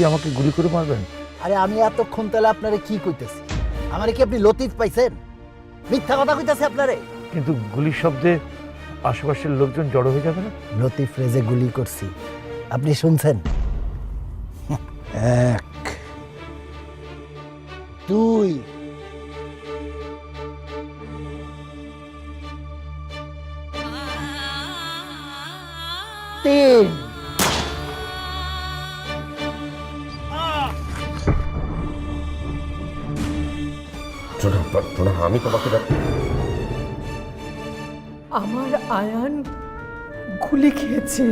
সত্যি আমাকে গুলি করে মারবেন? আরে আমি এতক্ষণ তাহলে আপনারে কি কইতেছি? আমারে কি আপনি লতিফ পাইছেন? মিথ্যা কথা কইতাছে আপনারে? কিন্তু গুলির শব্দে আশেপাশের লোকজন জড়ো হয়ে যাবে না? লতিফ রেজে গুলি করছি আপনি শুনছেন? এক দুই তিন। টোনা টোনা আমি তোমাকে আমার আয়ান গুলি খেয়েছে।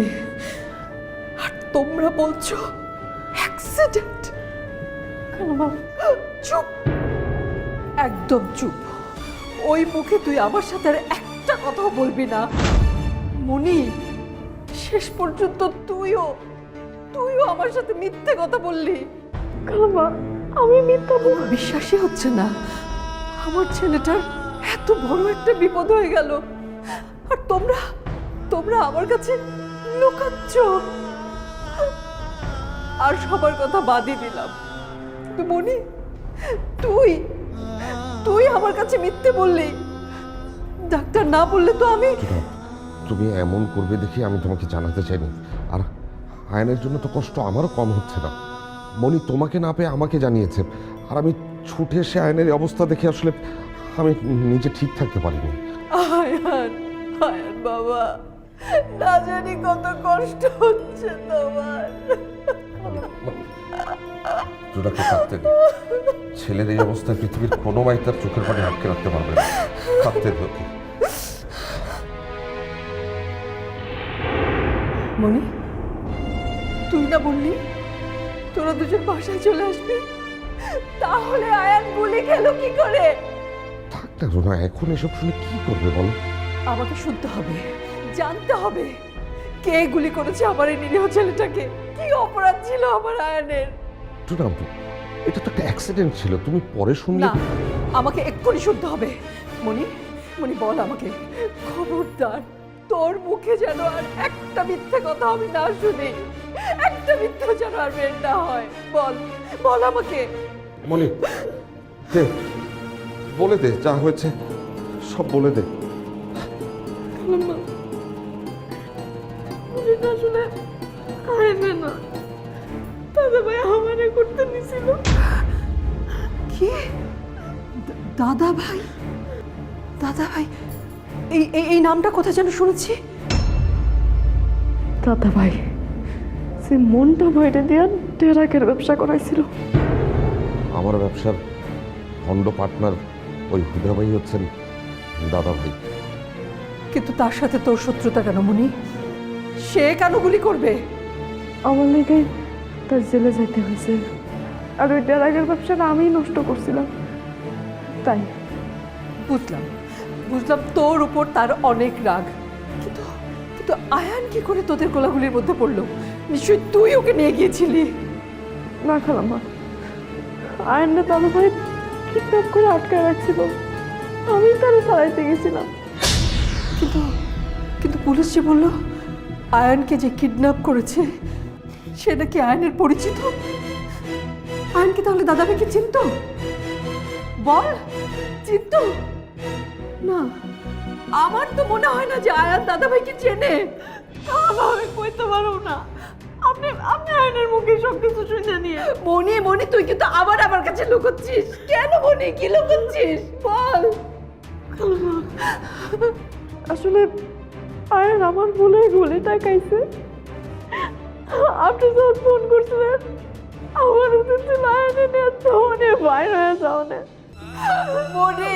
আর তোমরা বলছো অ্যাক্সিডেন্ট চুপ। একদম চুপ। ওই মুখে তুই আমার সাথে আর একটা কথাও বলবি না। মনি, শেষ পর্যন্ত তুইও তুইও আমার সাথে মিথ্যে কথা বললি। কালামা আমি মিথ্যা বিশ্বাসই হচ্ছে না। আমার ছেলেটার এত বড় একটা বিপদ হয়ে গেল। আর তোমরা তোমরা আমার কাছে লুকাচ্ছ। আর সবার কথা বাদই দিলাম। মনি, তুই তুই আমার কাছে মিথ্যে বললি। ডাক্তার না বললে তো আমি তুমি এমন করবে দেখি আমি তোমাকে জানাতে চাইনি। আর আয়নের জন্য তো কষ্ট আমারও কম হচ্ছে না। মনি তোমাকে না পেয়ে আমাকে জানিয়েছে। আর আমি ছুটে এসে আয়নের অবস্থা দেখে আসলে আমি নিজে ঠিক থাকতে পারিনি। আয়ান আয়ান বাবা না জানি কত কষ্ট হচ্ছে তোমার। কাঁদতে নেই ছেলের এই অবস্থায় পৃথিবীর কোনো মাই তার চোখের পানি আটকে রাখতে পারবে না। কাঁদতে ওকে। মনি তুই না বললি তোরা দুজন বাসায় চলে আসবি? তাহলে আয়ান গুলি খেলো কি করে? থাক না রোনা এখন এসব শুনে কি করবে বলো? আমাকে শুনতে হবে জানতে হবে। কে গুলি করেছে আমার এই নিরীহ ছেলেটাকে? কি অপরাধ ছিল আমার আয়ানের? টোনা এটা তো একটা অ্যাক্সিডেন্ট ছিল তুমি পরে শুনলে? না আমাকে এক্ষুনি শুনতে হবে। মনি মনি বল আমাকে। খবরদার তোর মুখে যেন আর একটা মিথ্যে কথা আমি না শুনি। একটা মিথ্যে যেন আর বের না হয়। বল বল আমাকে। মনি দে। বলে দে যা হয়েছে সব বলে দে। আসলে আয়না না। দাদা ভাই আমারে করতে নিছিল কি? দাদা ভাই? দাদা ভাই এই এই এই নামটা কোথায় যেন শুনেছি? দাদা ভাই সে মনটা বাইরে দিয়া টেরাকের ব্যবসা করাইছিল। আমার ব্যবসার ফন্ড পার্টনার ওই হুদা ভাই হচ্ছেন দাদা ভাই কিন্তু তার সাথে তোর শত্রুতা কেন মনি? সে কেন গুলি করবে? আমার লেগে তার জেলে যেতে হয়েছে। আর ওই টেরাকের ব্যবসাটা আমিই নষ্ট করছিলাম। তাই। বুঝলাম। বুঝলাম তোর উপর তার অনেক রাগ। কিন্তু কিন্তু আয়ান কি করে তোদের গোলাগুলির মধ্যে পড়ল? নিশ্চয়ই তুই ওকে নিয়ে গিয়েছিলি। না খালাম্মা। আয়নটা দাদা ভাই কিডন্যাপ করে আটকায় রাখছিল? আমি তারা সারাইতে গেছিলাম। কিন্তু কিন্তু পুলিশ যে বলল, আয়নকে যে কিডন্যাপ করেছে, সেটা কি আয়নের পরিচিত? আয়নকে তাহলে দাদাভাইকে চিনত? বল, চিনত? না, আমার তো মনে হয় না যে আয়ান দাদাভাইকে চেনে। আমি কইতে পারো না। আপনি আপনি আয়নের মুখে সব কিছু শুনে নিয়ে। মনি মনি তুই কিন্তু আবার আমার কাছে লুকোচ্ছিস। কেন মনি কি লুকোচ্ছিস? বল। আসলে আয়ন আমার ভুলে গুলিটা খাইছে আপনি যখন ফোন করছিলেন আমার উচিত ছিল আয়নে নিয়ে যাওয়ানে বাইরে হয়ে যাওয়ানে মনি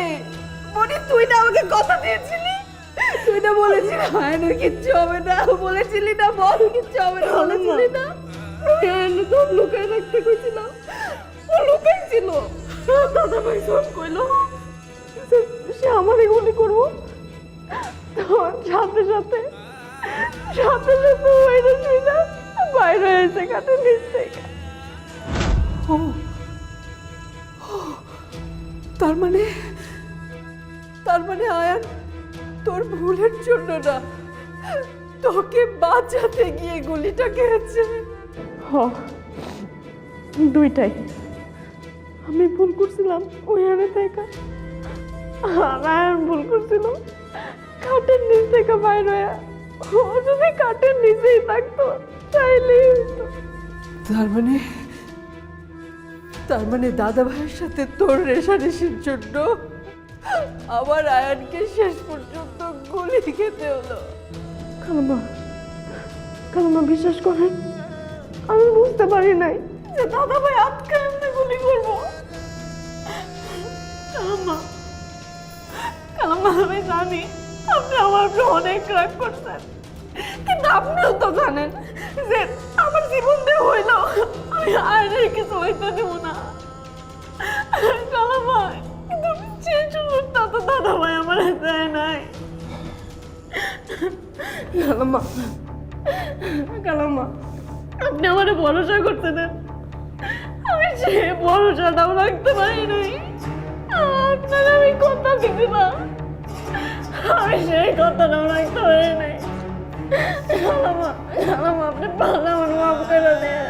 মনি তুই না আমাকে কথা দিয়েছিলি? তুই না বলেছিলি আয়নের কিচ্ছু হবে না। বলেছিলি না বল কিচ্ছু হবে না বলেছিলি না। আমি আয়নের তো লুকায় রাখতে কইছিলাম ও লুকাই ছিল। দাদা ভাই সব কইলো সে- সে গুলি করব। তখন সাথে সাথে সাথে সাথে বাইরে শুই না বাইরে হয়েছে কাটে নিচ থেকে ও ও, তার মানে তার মানে আয়ান তোর ভুলের জন্য না তোকে বাঁচাতে গিয়ে গুলিটা খেয়েছে। হ দুইটাই। আমি ভুল করছিলাম ওইখানে থেকে। আর আয়ান ভুল করছিল খাটের নিচ থেকে বাইর হয়ে। ও যদি খাটের নিচেই থাকতো তাইলে তার মানে তার মানে দাদা ভাইয়ের সাথে তোর রেশারেশির জন্য আমার আয়ানকে শেষ পর্যন্ত গুলি খেতে হলো। কালমা কালমা, বিশ্বাস করেন? আমি বুঝতে পারি নাই যে দাদা ভাই আজকে এমনি গুলি করব। কালমা কালমা, আমি জানি আপনি আমার উপরে অনেক রাগ করছেন। কিন্তু আপনিও তো জানেন যে আমার জীবন দিয়ে হইল আমি আয়নের কিছু হইতে দেব না। সেই সুযোগটা তো দাদা ভাই আমার দেয় নাই। কালামা কালামা আপনি আমার ভরসা করতে আমি সে ভরসাটাও রাখতে পারি নাই। আপনার আমি কথা দিছিলাম আমি সেই কথাটাও রাখতে পারি নাই। কালামা কালামা আপনি ভালো আমার মাফ করে দেন।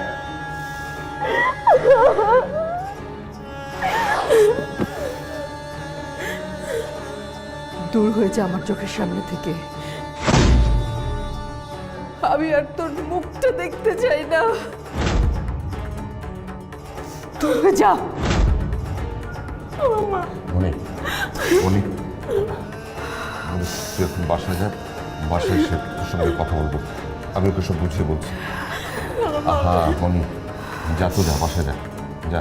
দূর হয়ে যা আমার চোখের সামনে থেকে। আমি আর তোর মুখটা দেখতে চাই না। দূর হয়ে যা। অনেক অনেক তুই এখন বাসায় যা বাসায় এসে তোর সঙ্গে কথা বলব। আমি ওকে সব বুঝিয়ে বলছি। আহা মনি যা তো যা বাসায় যা। যা।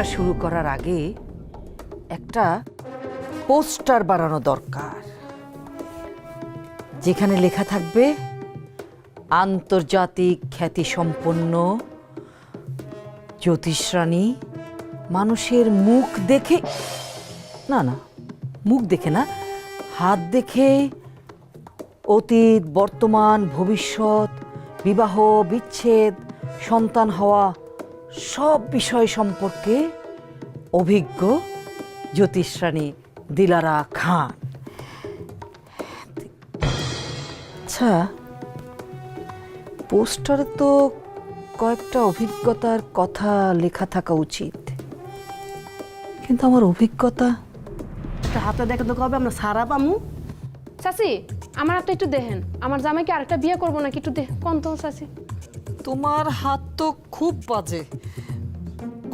ব্যবসা শুরু করার আগে একটা পোস্টার বানানো দরকার, যেখানে লেখা থাকবে, আন্তর্জাতিক খ্যাতিসম্পন্ন জ্যোতিষরানী মানুষের মুখ দেখে, না না, মুখ দেখে না, হাত দেখে অতীত, বর্তমান, ভবিষ্যৎ, বিবাহ, বিচ্ছেদ, সন্তান হওয়া সব বিষয় সম্পর্কে অভিজ্ঞ জ্যোতিষরানী দিলারা খান। আচ্ছা পোস্টারে তো কয়েকটা অভিজ্ঞতার কথা লেখা থাকা উচিত। কিন্তু আমার অভিজ্ঞতা? হাতে দেখে তো কবে আমরা সারা পামু? চাচি আমার হাতটা একটু দেখেন। আমার জামাইকে আরেকটা বিয়ে করব নাকি একটু দেখ কোন তো চাচি। তোমার হাত তো খুব বাজে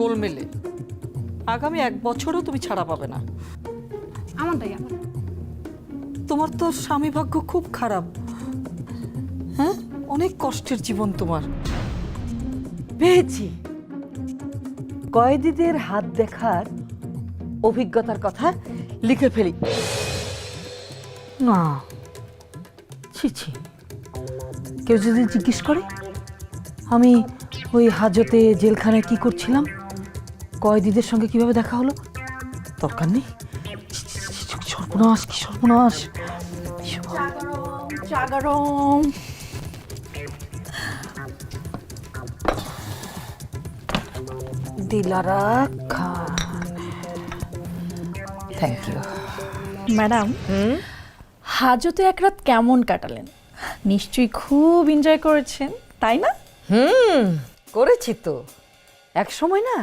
গোলমেলে। আগামী এক বছরও তুমি ছাড়া পাবে না। আমারটাই আমার। তোমার তো স্বামী ভাগ্য খুব খারাপ। হ্যাঁ? অনেক কষ্টের জীবন তোমার। পেয়েছি। কয়েদিদের হাত দেখার অভিজ্ঞতার কথা লিখে ফেলি। না। ছি ছি। কেউ যদি জিজ্ঞেস করে আমি ওই হাজতে জেলখানায় কি করছিলাম? কয়েদিদের সঙ্গে কীভাবে দেখা হলো? দরকার নেই। সর্বনাশ কি সর্বনাশ? জাগরম Dilara Khan. Thank you madam হাজতে এক রাত কেমন কাটালেন? নিশ্চয়ই খুব এনজয় করেছেন তাই না? হুম করেছি তো। এক সময় না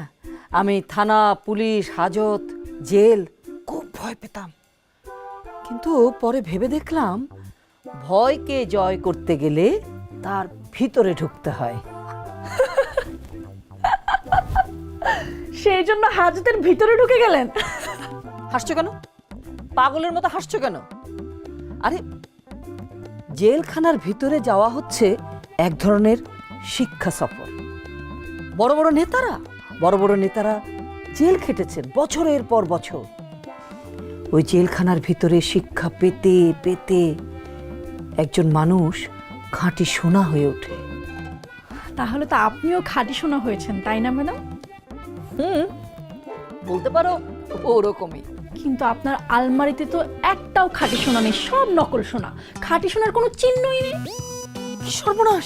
আমি থানা পুলিশ হাজত জেল খুব ভয় পেতাম। কিন্তু পরে ভেবে দেখলাম ভয়কে জয় করতে গেলে তার ভিতরে ঢুকতে হয়। সেই জন্য হাজতের ভিতরে ঢুকে গেলেন। হাসছো কেন? পাগলের মতো হাসছো কেন? আরে জেলখানার ভিতরে যাওয়া হচ্ছে এক ধরনের শিক্ষা সফর। বড় বড় নেতারা বড় বড় নেতারা জেল খেটেছেন বছরের পর বছর। ওই জেলখানার ভিতরে শিক্ষা পেতে পেতে একজন মানুষ খাঁটি সোনা হয়ে ওঠে। তাহলে তো আপনিও খাঁটি সোনা হয়েছেন তাই না ম্যাডাম? হুম বলতে পারো ওরকমই। কিন্তু আপনার আলমারিতে তো একটাও খাঁটি সোনা নেই সব নকল সোনা। খাঁটি সোনার কোনো চিহ্নই নেই। সর্বনাশ!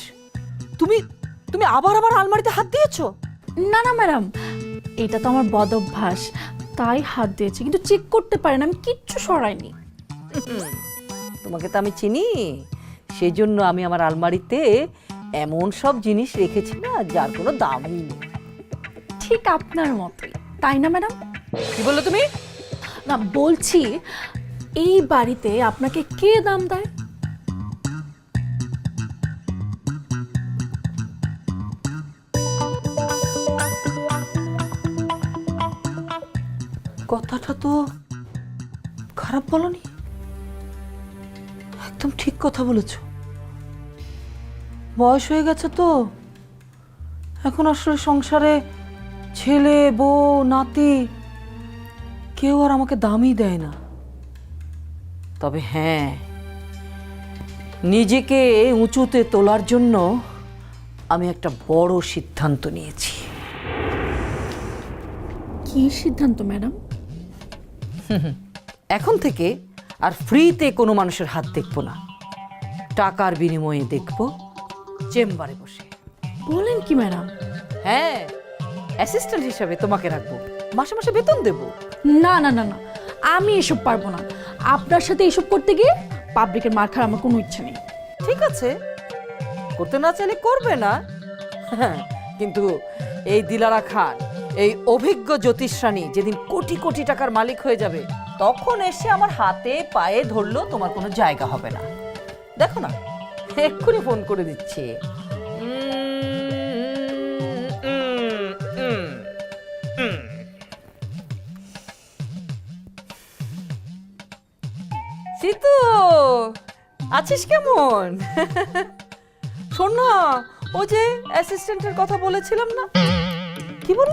তুমি তুমি আবার আবার আলমারিতে হাত দিয়েছ? না না ম্যাডাম। এটা তো আমার বদ অভ্যাস তাই হাত দিয়েছি কিন্তু চেক করতে পারেন আমি কিচ্ছু সরাইনি। তোমাকে তো আমি চিনি। সেই জন্য আমি আমার আলমারিতে এমন সব জিনিস রেখেছি না যার কোনো দামই নেই। ঠিক আপনার মতোই। তাই না ম্যাডাম? কি বলল তুমি? না বলছি এই বাড়িতে আপনাকে কে দাম দেয়? কথাটা তো খারাপ বলনি? একদম ঠিক কথা বলেছ। বয়স হয়ে গেছে তো। এখন আসলে সংসারে ছেলে, বউ, নাতি কেউ আর আমাকে দামই দেয় না। তবে হ্যাঁ নিজেকে উঁচুতে তোলার জন্য আমি একটা বড় সিদ্ধান্ত নিয়েছি। কি সিদ্ধান্ত, ম্যাডাম? এখন থেকে আর ফ্রিতে কোনো মানুষের হাত দেখব না। টাকার বিনিময়ে দেখব চেম্বারে বসে। বলেন কি ম্যাডাম? হ্যাঁ অ্যাসিস্ট্যান্ট হিসাবে তোমাকে রাখব। মাসে মাসে বেতন দেব। না না না না আমি এসব পারব না। আপনার সাথে এসব করতে গিয়ে পাবলিকের মার খাওয়ার আমার কোনো ইচ্ছে নেই। ঠিক আছে। করতে না চাইলে করবে না। হ্যাঁ, কিন্তু এই দিলারা খান। এই অভিজ্ঞ জ্যোতিষরানী যেদিন কোটি কোটি টাকার মালিক হয়ে যাবে, তখন এসে আমার হাতে পায়ে ধরলেও তোমার কোনো জায়গা হবে না। দেখো না, এক্ষুনি ফোন করে দিচ্ছে। সিতু, আছিস কেমন? শোন না ও যে অ্যাসিস্ট্যান্টের কথা বলেছিলাম না? কি বল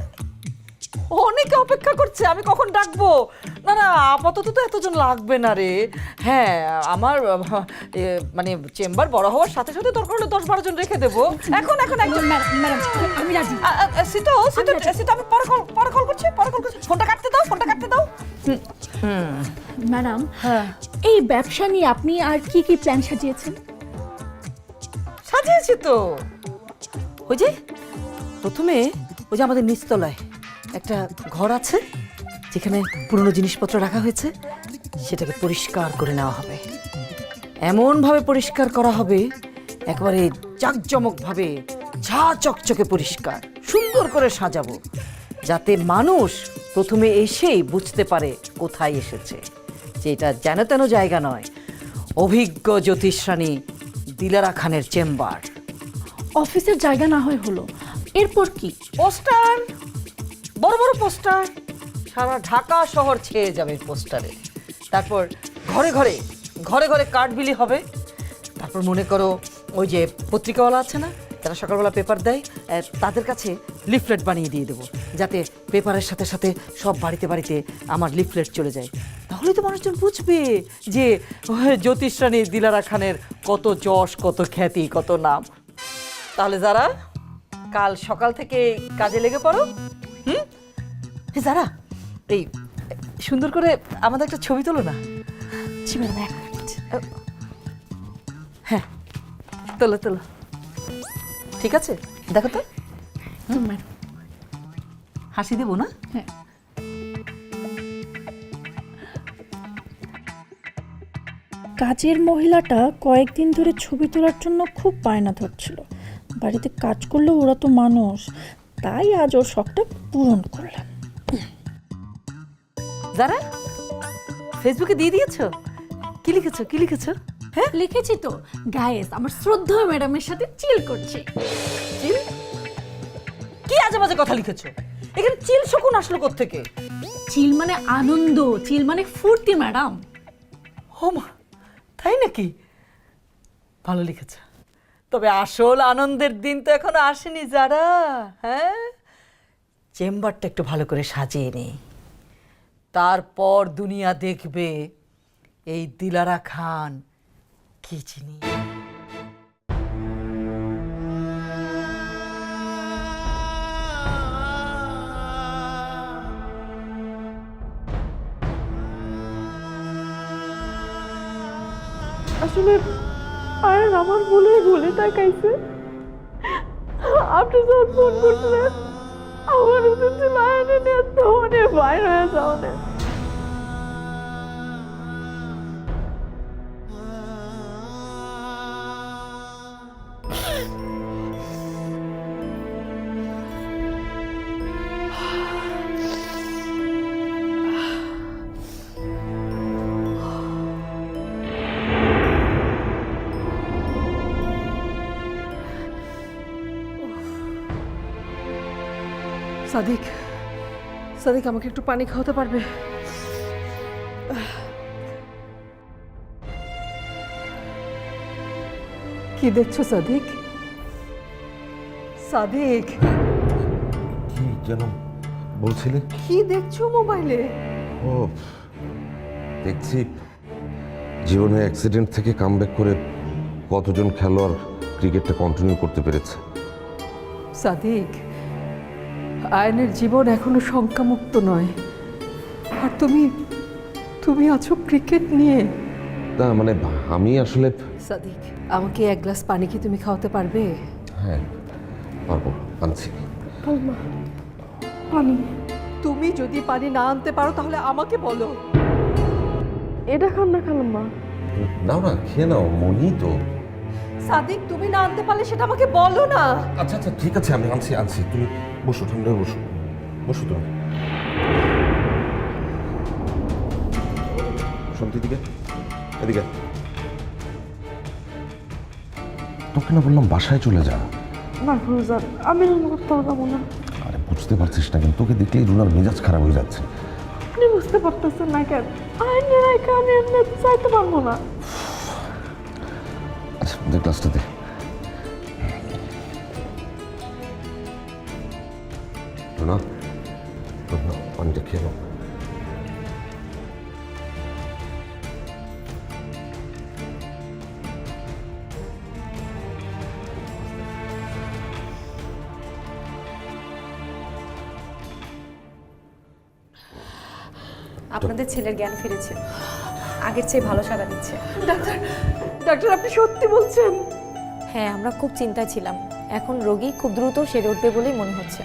অনেকে অপেক্ষা করছে আমি কখন ডাকবো? না না আপাতত তো এতজন লাগবে না রে। হ্যাঁ আমার এ, মানে চেম্বার বড় হওয়ার সাথে সাথে দরকার হলে দশ বারো জন রেখে দেবো। এখন এখন একজন ম্যাডাম ম্যাডাম আমি রাজি। আ, আ, আ, সিতু সিতু সিতু আমি পরে কল পরে কল করছি পরে কল করছি। ফোনটা কাটতে দাও ফোনটা কাটতে দাও। ম্যাডাম হ্যাঁ। এই ব্যবসা নিয়ে আপনি আর কি কি প্ল্যান সাজিয়েছেন? সাজিয়েছি তো। ওই যে প্রথমে ওই যে আমাদের নিচতলায়। একটা ঘর আছে যেখানে পুরনো জিনিসপত্র রাখা হয়েছে। সেটাকে পরিষ্কার করে নেওয়া হবে। এমনভাবে পরিষ্কার করা হবে, একেবারে জাঁকজমকভাবে ঝা চকচকে পরিষ্কার, সুন্দর করে সাজাবো, যাতে মানুষ প্রথমে এসেই বুঝতে পারে কোথায় এসেছে। যে এটা যেন তেন জায়গা নয়, অভিজ্ঞ জ্যোতিষরানী দিলারা খানের চেম্বার। অফিসের জায়গা না হয় হলো, এরপর কি? পোস্টার বড় বড় পোস্টার। সারা ঢাকা শহর ছেয়ে যাবে পোস্টারে। তারপর ঘরে ঘরে ঘরে ঘরে কার্ড বিলি হবে। তারপর মনে করো ওই যে পত্রিকাওয়ালা আছে না, যারা সকালবেলা পেপার দেয় তাদের কাছে লিফলেট বানিয়ে দিয়ে দেবো, যাতে পেপারের সাথে সাথে সব বাড়িতে বাড়িতে আমার লিফলেট চলে যায়। তাহলে তো মানুষজন বুঝবে যে জ্যোতিষরানী দিলারা খানের কত যশ, কত খ্যাতি, কত নাম। তাহলে যারা, কাল সকাল থেকে কাজে লেগে পড়ো এ যারা এই সুন্দর করে আমাদের একটা ছবি তোলো না। জি ম্যাডাম এক মিনিট। হ্যাঁ তোলো তোলো। ঠিক আছে? দেখো তো। ম্যাডাম। হাসি দেবো না? হ্যাঁ। কাজের মহিলাটা কয়েকদিন ধরে ছবি তোলার জন্য খুব বায়না ধরছিল। বাড়িতে কাজ করলেও ওরা তো মানুষ। তাই আজ ওর শখটা পূরণ করলাম যারা? ফেসবুকে দিয়ে দিয়েছ? কি লিখেছো? কি লিখেছো? হ্যাঁ? লিখেছি তো। গায়েস আমার শ্রদ্ধা ম্যাডামের সাথে চিল করছে। চিল কি আজে বাজে কথা লিখেছো? এখানে চিল শকুন আসলো থেকে চিল মানে আনন্দ চিল মানে ফুর্তি ম্যাডাম। ও মা তাই নাকি? ভালো লিখেছ। তবে আসল আনন্দের দিন তো এখনও আসেনি যারা হ্যাঁ? চেম্বারটা একটু ভালো করে সাজিয়ে নেই তারপর দুনিয়া দেখবে এই দিলারা খান কি চিনি। আসলে আয়ান আমার বলে বলে তাকাইছে। আপনি যখন ফোন করছিলেন, আমার উচিত ছিল আয়ানের নিয়ে ধরে বাইর হয়ে যাওয়া সাদিক সাদিক আমাকে একটু পানি খাওয়াতে পারবে? কি দেখছ সাদিক? সাদিক! কি যেন বলছিলে? কি দেখছ মোবাইলে? ও দেখছি জীবনে অ্যাক্সিডেন্ট থেকে কামব্যাক করে কতজন খেলোয়াড় ক্রিকেটটা কন্টিনিউ করতে পেরেছে। সাদিক! আয়নের জীবন এখনও শঙ্কামুক্ত নয়। আর তুমি তুমি আছো ক্রিকেট নিয়ে। না মানে আমি আসলে সাদিক আমাকে এক গ্লাস পানি কি তুমি খাওয়াতে পারবে? হ্যাঁ পারব আনছি। পানি। তুমি যদি পানি না আনতে পারো তাহলে আমাকে বলো। এটা খান না খালাম্মা নাও না খেয়ে নাও মনি তো। সাদিক তুমি না আনতে পারলে সেটা আমাকে বলো না। আচ্ছা আচ্ছা ঠিক আছে আমি আনছি আনছি। তুমি বসো ঠান্ডা বসো। বসো তুমি। শান্তি দিকে। এদিকে। তোকে না বললাম বাসায় চলে যা। না গুরুজান আমি করতে যাব না। আরে বুঝতে পারছিস না কিন্তু তোকে দেখলেই রুনার মেজাজ খারাপ হয়ে যাচ্ছে। আপনি বুঝতে পারতেছেন না কেন? আইনের এমনি চাইতে পারব না। আচ্ছা দে গ্লাসটা রুনা রুনা, পানিটা খেয়ে নাও আপনাদের ছেলের জ্ঞান ফিরেছে। আগের চেয়ে ভালো সাড়া দিচ্ছে। ডাক্তার ডাক্তার আপনি সত্যি বলছেন? হ্যাঁ আমরা খুব চিন্তায় ছিলাম। এখন রোগী খুব দ্রুত সেরে উঠবে বলেই মনে হচ্ছে।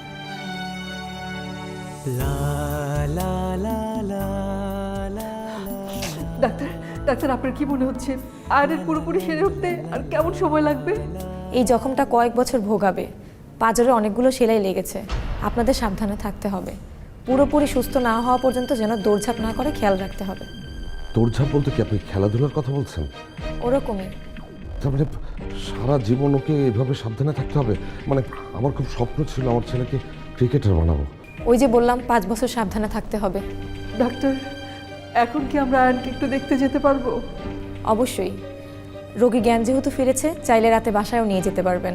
ডাক্তার ডাক্তার আপনার কি মনে হচ্ছে? আয়নের পুরোপুরি সেরে উঠতে আর কেমন সময় লাগবে? এই জখমটা কয়েক বছর ভোগাবে। পাজরে অনেকগুলো সেলাই লেগেছে। আপনাদের সাবধানে থাকতে হবে। পুরোপুরি সুস্থ না হওয়া পর্যন্ত যেন দৌড়ঝাঁপ না করে খেয়াল রাখতে হবে। তোরঝাপ বলতে কি আপনি খেলাধুলার কথা বলছেন? ওরকমই। তার মানে সারা জীবন ওকে এভাবে সাবধানে থাকতে হবে? মানে আমার খুব স্বপ্ন ছিল আমার ছেলেকে ক্রিকেটার বানাবো। ওই যে বললাম পাঁচ বছর সাবধানে থাকতে হবে। ডাক্তার এখন কি আমরা আয়নকে একটু দেখতে যেতে পারব? অবশ্যই। রোগী জ্ঞান যেহেতু ফিরেছে চাইলে রাতে বাসায়ও নিয়ে যেতে পারবেন।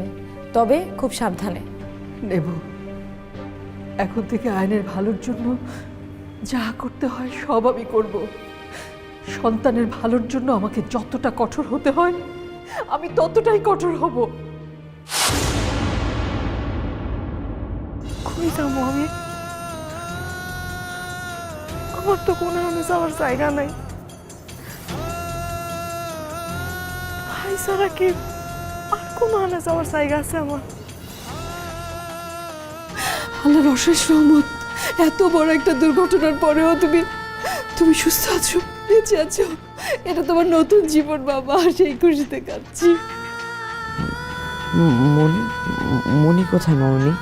তবে খুব সাবধানে। নেব। এখন থেকে আয়নের ভালোর জন্য যা করতে হয় সব আমি করব। সন্তানের ভালোর জন্য আমাকে যতটা কঠোর হতে হয় আমি ততটাই কঠোর হব। খুবই আমি? আমার তো কোনো আমি যাওয়ার জায়গা নাই। ভাই ছাড়া কি আর কোনো আনে যাওয়ার জায়গা আছে আমার? আল্লাহর অশেষ রহমত, এত বড় একটা দুর্ঘটনার পরেও তুমি তুমি সুস্থ আছো, বেঁচে আছো। এটা তোমার নতুন জীবন, বাবা সেই খুশিতে কাঁদছি। মনি মনি কোথায়, মামনি?